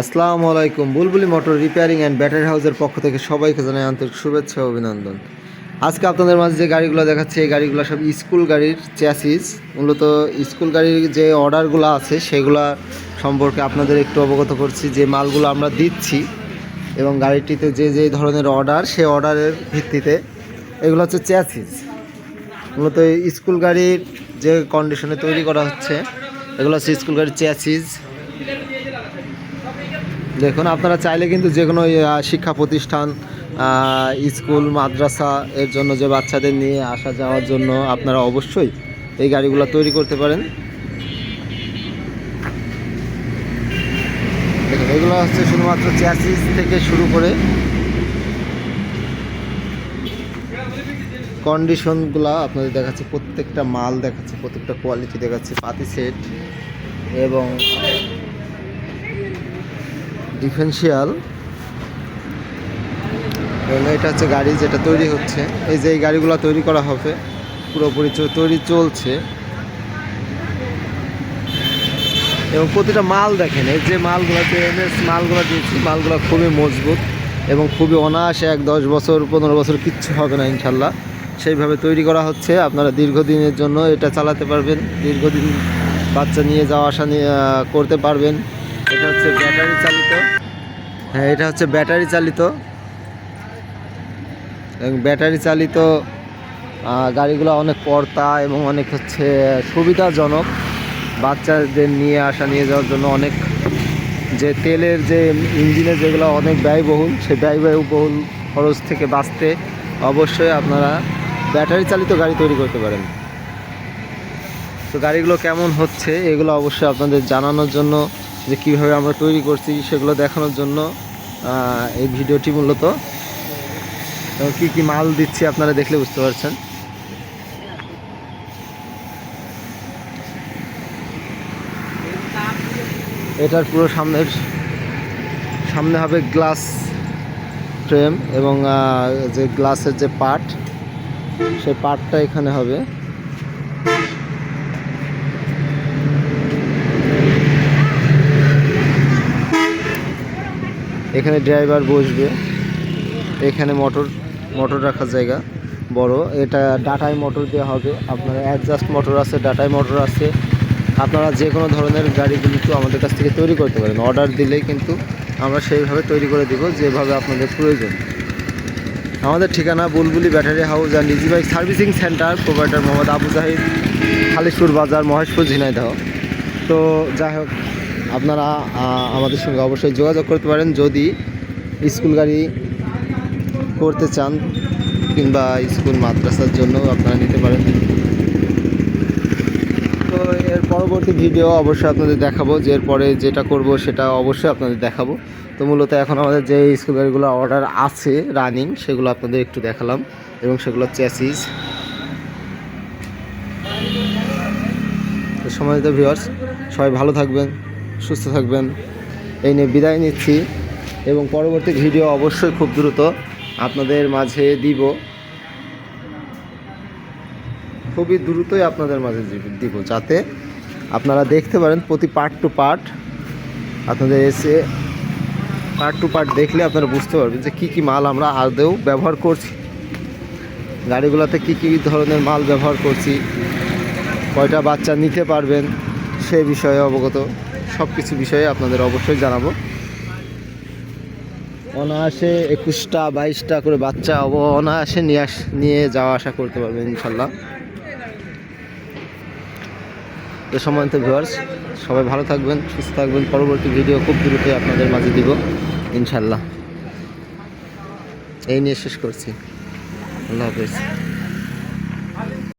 আসসালামু আলাইকুম। বুলবুলি মোটর রিপেয়ারিং অ্যান্ড ব্যাটারি হাউসের পক্ষ থেকে সবাইকে জানাই আন্তরিক শুভেচ্ছা অভিনন্দন। আজকে আপনাদের মাঝে যে গাড়িগুলো দেখাচ্ছে, এই গাড়িগুলো সব স্কুল গাড়ির চ্যাসিস মূলত স্কুল গাড়ির যে অর্ডারগুলো আছে, সেগুলো সম্পর্কে আপনাদের একটু অবগত করছি। যে মালগুলো আমরা দিচ্ছি এবং গাড়িটিতে যে যে ধরনের অর্ডার সেই অর্ডারের ভিত্তিতে এগুলো হচ্ছে চ্যাসিস মূলত স্কুল গাড়ির যে কন্ডিশনে তৈরি করা হচ্ছে, এগুলো হচ্ছে স্কুল গাড়ির চ্যাসিস দেখুন, আপনারা চাইলে কিন্তু যে কোনো শিক্ষা প্রতিষ্ঠান স্কুল, মাদ্রাসা, এর জন্য যে বাচ্চাদের নিয়ে আসা যাওয়ার জন্য আপনারা অবশ্যই এই গাড়িগুলো তৈরি করতে পারেন। এগুলো হচ্ছে শুধুমাত্র চ্যাসিস থেকে শুরু করে কন্ডিশনগুলো আপনাদের দেখাচ্ছে, প্রত্যেকটা মাল দেখাচ্ছে, প্রত্যেকটা কোয়ালিটি দেখাচ্ছে, পাতি সেট এবং ডিফেন্সিয়াল। এটা হচ্ছে গাড়ি যেটা তৈরি হচ্ছে। এই যে এই গাড়িগুলো তৈরি করা হবে, পুরোপুরি তৈরি চলছে। এবং প্রতিটা মাল দেখেন, এই যে মালগুলো যে এমএস মালগুলো দিয়েছি, মালগুলো খুবই মজবুত এবং খুবই অনায়াসে এক দশ বছর, পনেরো বছর কিচ্ছু হবে না ইনশাল্লাহ। সেইভাবে তৈরি করা হচ্ছে। আপনারা দীর্ঘদিনের জন্য এটা চালাতে পারবেন, দীর্ঘদিন বাচ্চা নিয়ে যাওয়া আসা নিয়ে করতে পারবেন। এটা হচ্ছে হ্যাঁ এটা হচ্ছে ব্যাটারি চালিত। ব্যাটারি চালিত গাড়িগুলো অনেক পর্তা এবং অনেক হচ্ছে সুবিধাজনক। বাচ্চাদের নিয়ে আসা, নিয়ে যাওয়ার জন্য অনেক যে তেলের যে ইঞ্জিনের যেগুলো অনেক ব্যয়বহুল, সেই ব্যয়বহুল খরচ থেকে বাঁচতে অবশ্যই আপনারা ব্যাটারি চালিত গাড়ি তৈরি করতে পারেন। তো গাড়িগুলো কেমন হচ্ছে, এগুলো অবশ্যই আপনাদের জানানোর জন্য যে কীভাবে আমরা তৈরি করছি সেগুলো দেখানোর জন্য এই ভিডিওটি মূলত। কী কী মাল দিচ্ছি আপনারা দেখলে বুঝতে পারছেন। এটার পুরো সামনের, সামনে হবে গ্লাস ফ্রেম এবং যে গ্লাসের যে পার্ট, সেই পার্টটা এখানে হবে। এখানে ড্রাইভার বসবে। এখানে মোটর মোটর রাখার জায়গা বড়। এটা ডাটাই মোটর দেওয়া হবে। আপনার অ্যাডজাস্ট মোটর আছে ডাটাই মোটর আছে। আপনারা যে কোনো ধরনের গাড়ি কিন্তু আমাদের কাছ থেকে তৈরি করতে পারেন। অর্ডার দিলেই কিন্তু আমরা সেইভাবে তৈরি করে দিব যেভাবে আপনাদের প্রয়োজন। আমাদের ঠিকানা বুলবুলি ব্যাটারি হাউস আর নিজি bike servicing centre provider Mohammad Abu Zahid, Khalishpur Bazar, Maheshpur, Jhenaidah. তো যাই হোক আপনারা আমাদের সঙ্গে অবশ্যই যোগাযোগ করতে পারেন। যদি স্কুল গাড়ি করতে চান কিংবা স্কুল মাদ্রাসার জন্য আপনারা নিতে পারেন। তো এর পরবর্তী ভিডিও অবশ্যই আপনাদের দেখাবো। যে এরপরে যেটা করব সেটা অবশ্যই আপনাদের দেখাবো। তো মূলত এখন আমাদের যে স্কুল গাড়িগুলো অর্ডার আছে রানিং সেগুলো আপনাদের একটু দেখালাম এবং সেগুলো চ্যাসিস তো সময়ত ভিউয়ার্স সবাই ভালো থাকবেন। সুস্থ থাকবেন। এই নিয়ে বিদায় নিচ্ছি এবং পরবর্তী ভিডিও অবশ্যই খুব দ্রুত আপনাদের মাঝে দিব। খুবই দ্রুতই আপনাদের মাঝে দিব- যাতে আপনারা দেখতে পারেন প্রতি পার্ট টু পার্ট আপনাদের এসে পার্ট টু পার্ট দেখলে আপনারা বুঝতে পারবেন যে কী কী মাল আমরা আদৌ ব্যবহার করছি। গাড়িগুলোতে কী কী ধরনের মাল ব্যবহার করছি, কয়টা বাচ্চা নিতে পারবেন, সে বিষয়ে অবগত। সব কিছু বিষয়ে আপনাদের অবশ্যই জানাব। অনায়াসে একুশটা, বাইশটা করে বাচ্চা অনায়াসে নিয়ে আস, নিয়ে যাওয়া আসা করতে পারবেন ইনশাল্লাহ। তো সম্মানিত ভিউয়ার্স, সবাই ভালো থাকবেন, সুস্থ থাকবেন। পরবর্তী ভিডিও খুব দ্রুতই আপনাদের মাঝে দিব ইনশাল্লাহ। এই নিয়ে শেষ করছি। আল্লাহ হাফেজ।